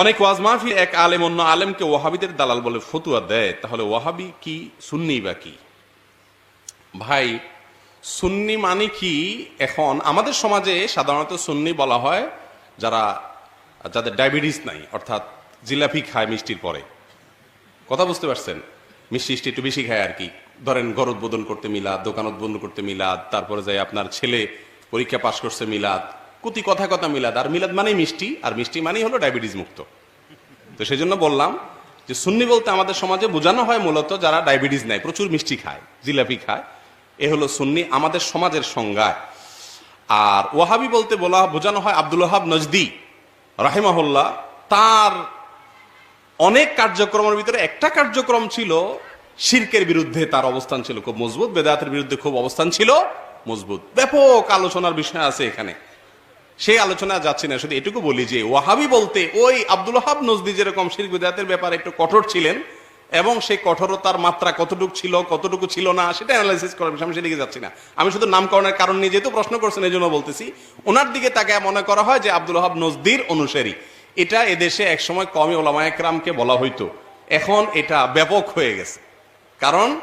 অনেক ওয়াজ মাহফিল এক আলেম অন্য আলেমকে ওয়াহাবিদের দালাল বলে ফতুয়া দেয়। তাহলে ওয়াহাবি কি, সুন্নি বা কি? ভাই, সুন্নি মানে কি? এখন আমাদের সমাজে সাধারণত সুন্নি বলা হয় যারা, যাদের ডায়াবেটিস নাই, অর্থাৎ জিলাপি খায় মিষ্টির পরে। কথা বুঝতে পারছেন? মিষ্টি মিষ্টি একটু বেশি খায় আর কি। ধরেন ঘর উদ্বোধন করতে মিলাদ, দোকান উদ্বোধন করতে মিলাদ, তারপরে যাই আপনার ছেলে পরীক্ষা পাশ করছে মিলাদ কুতি কথা কথা মিলাদ। আর মিলাদ মানেই মিষ্টি, আর মিষ্টি মানেই হলো ডায়াবেটিস মুক্ত। তো সেই জন্য বললাম যে সুন্নি বলতে আমাদের সমাজে বোঝানো হয় মূলত যারা ডায়াবেটিস নেয়, প্রচুর মিষ্টি খায়, জিলাপি খায়। এ হলো সুন্নি আমাদের সমাজের সংজ্ঞায়। আর ওয়াহাবি বলতে বলা, বোঝানো হয় আব্দুল ওহাব নজদি, রাহেমাহুল্লাহ, তার অনেক কার্যক্রমের ভিতরে একটা কার্যক্রম ছিল শিরকের বিরুদ্ধে তার অবস্থান ছিল খুব মজবুত, বেদাতের বিরুদ্ধে খুব অবস্থান ছিল মজবুত। ব্যাপক আলোচনার বিষয় আছে এখানে। সেই আলোচনা যাচ্ছি না। শুধু এটুকু বলি যে, ওয়াহাবি বলতে ওই আব্দুল ওহাব নজদি যেরকম শির বেদাতের ব্যাপারে একটু কঠোর ছিলেন এবং সেই কঠোরতার মাত্রা কতটুকু ছিল কতটুকু ছিল না, সেটা অ্যানালাইসিস করার বিষয়, আমি সেদিকে যাচ্ছি না। আমি শুধু নামকরণের কারণ নিয়ে যেহেতু প্রশ্ন করছেন এই জন্য বলতেছি, ওনার দিকে তাকে মনে করা হয় যে, আব্দুল ওহাব নজদির অনুসারী। এটা এদেশে একসময় কমই ওলামা একরামকে বলা হইতো। এখন এটা ব্যাপক হয়ে গেছে। কারণ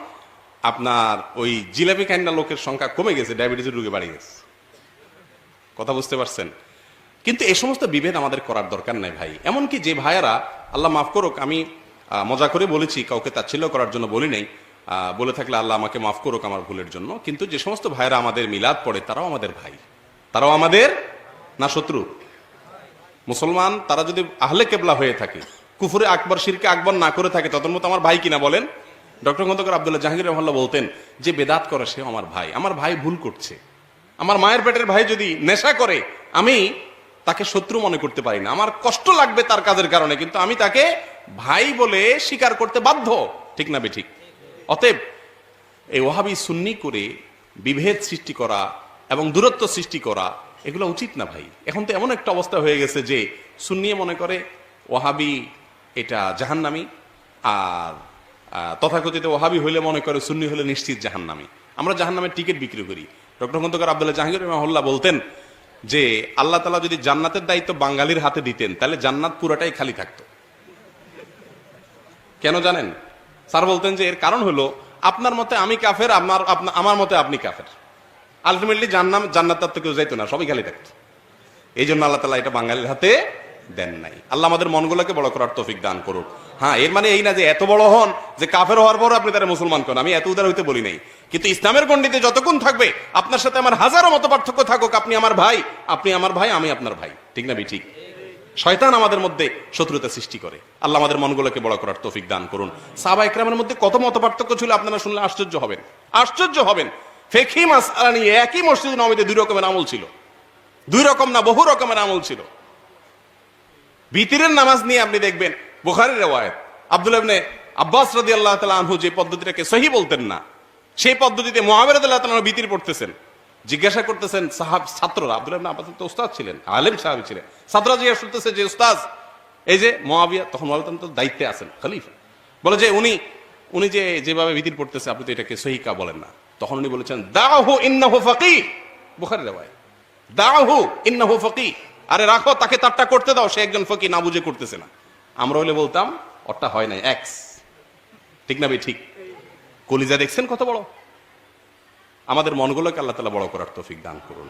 আপনার ওই জিলাপি কান্না লোকের সংখ্যা কমে গেছে ডায়াবেটিসের রোগে বাড়ি গেছে। কথা বুঝতে পারছেন? কিন্তু এই সমস্ত বিভেদ আমাদের করার দরকার নাই ভাই। এমনকি যে ভাইয়ারা, আল্লাহ মাফ করুক, আমি মজা করে বলেছি, কাউকে তাচ্ছিল্য করার জন্য বলি নাই বলে থাকলে আল্লাহ আমাকে মাফ করুক আমার ভুলের জন্য, কিন্তু যে সমস্ত ভাইয়েরা আমাদের মিলাদ পড়ে, তারাও আমাদের ভাই। তারাও আমাদের না শত্রু? মুসলমান, তারা যদি আহলে কেবলা হয়ে থাকে, কুফুরে আকবর, শিরকে আকবর না করে থাকে তখন মতো আমার ভাই কিনা বলেন? ডক্টর খন্দকার আবদুল্লাহ জাহাঙ্গীর রহমাল্লাহ বলতেন, যে বেদাত করে সে আমার ভাই। আমার ভাই ভুল করছে। আমার মায়ের পেটের ভাই যদি নেশা করে, আমি তাকে শত্রু মনে করতে পারি না। আমার কষ্ট লাগবে তার কাজের কারণে, কিন্তু আমি তাকে ভাই বলে স্বীকার করতে বাধ্য। ঠিক না বেঠিক? অতএব এই ওহাবি সুন্নি করে বিভেদ সৃষ্টি করা এবং দূরত্ব সৃষ্টি করা, এগুলো উচিত না ভাই। এখন তো এমন একটা অবস্থা হয়ে গেছে যে সুন্নিয়ে মনে করে ওহাবি এটা জাহান্নামি আর তথাকথিত ওহাবি হইলে মনে করে সুন্নি হলে নিশ্চিত জাহান্নামি। আমরা জাহান্নামের টিকিট বিক্রি করি। ডক্টর খন্দকার আবদুল্লাহ জাহাঙ্গীর রহমাহুল্লাহ বলতেন যে, আল্লাহ তালা যদি জান্নাতের দায়িত্ব বাঙালির হাতে দিতেন, তাহলে জান্নাত পুরাটাই খালি থাকতো। কেন জানেন? স্যার বলতেন যে, এর কারণ হলো, আপনার মতে আমি কাফের আমার আমার মতে আপনি কাফের। আলটিমেটলি জান্নাম জান্নাত তো কেউ যাইতো না, সবই খালি থাকতো। এই জন্য আল্লাহ তালা এটা বাঙালির হাতে দেন নাই। আল্লাহ আমাদের মনগুলোকে বড় করার তৌফিক দান করুন হ্যাঁ এর মানে এই না যে এত বড় হন যে কাফের হওয়ার পর আপনি তারা মুসলমান করেন আমি এত উদার হইতে বলি নাই। কিন্তু ইসলামের গণ্ডিতে যতক্ষণ থাকবে, আপনার সাথে আমার হাজারো মত পার্থক্য থাকুক, আপনি আমার ভাই, আপনি আমার ভাই, আমি আপনার ভাই। ঠিক না ঠিক শয়তান আমাদের মধ্যে শত্রুতা সৃষ্টি করে। আল্লাহ আমাদের মনগুলোকে বড় করার তৌফিক দান করুন। সাবা ইকরামের মধ্যে কত মত পার্থক্য ছিল আপনারা শুনলে আশ্চর্য হবেন। আশ্চর্য হবেন। ফেকি মাসালা নিয়ে একই মসজিদ নবীতে দুই রকমের আমল ছিল। দুই রকম না, বহু রকমের আমল ছিল। বিতিরের নামাজ নিয়ে আপনি দেখবেন বুখারের রেওয়ায়ত। আব্দুল ইবনে আব্বাস রাদি আল্লাহ তালা আনহু যে পদ্ধতিটাকে সহি বলতেন না, সেই পদ্ধতিতে মহাবের আল্লাহ তালা বিতির পড়তেছেন। জিজ্ঞাসা করতেছেন সাহাব ছাত্ররা আব্দুল আব্বাস তো উস্তাদ ছিলেন, আলেম সাহাবি ছিলেন। ছাত্ররা জিজ্ঞাসা করতেছে যে, উস্তাদ, এই যে মহাবিয়া তখন মহাবিয়া তো দায়িত্বে আছেন, খলিফা। বলে যে, উনি উনি যে যেভাবে বিতির পড়তেছে, আপনি তো এটাকে সহিকা বলেন না। তখন উনি বলেছেন দাহু ইন্নাহু ফাকি বুখারের রেওয়ায়ত দাহু ইন্নাহু ফকি আরে রাখো, তাকে তারটা করতে দাও, সে একজন ফকি না বুঝে করতেছে না। আমরা হলে বলতাম ওরটা হয় নাই এক্স ঠিক না ভাই, ঠিক? কলিজা দেখছেন কত বড়? আমাদের মনগুলোকে আল্লাহ তালা বড় করার তৌফিক দান করুন।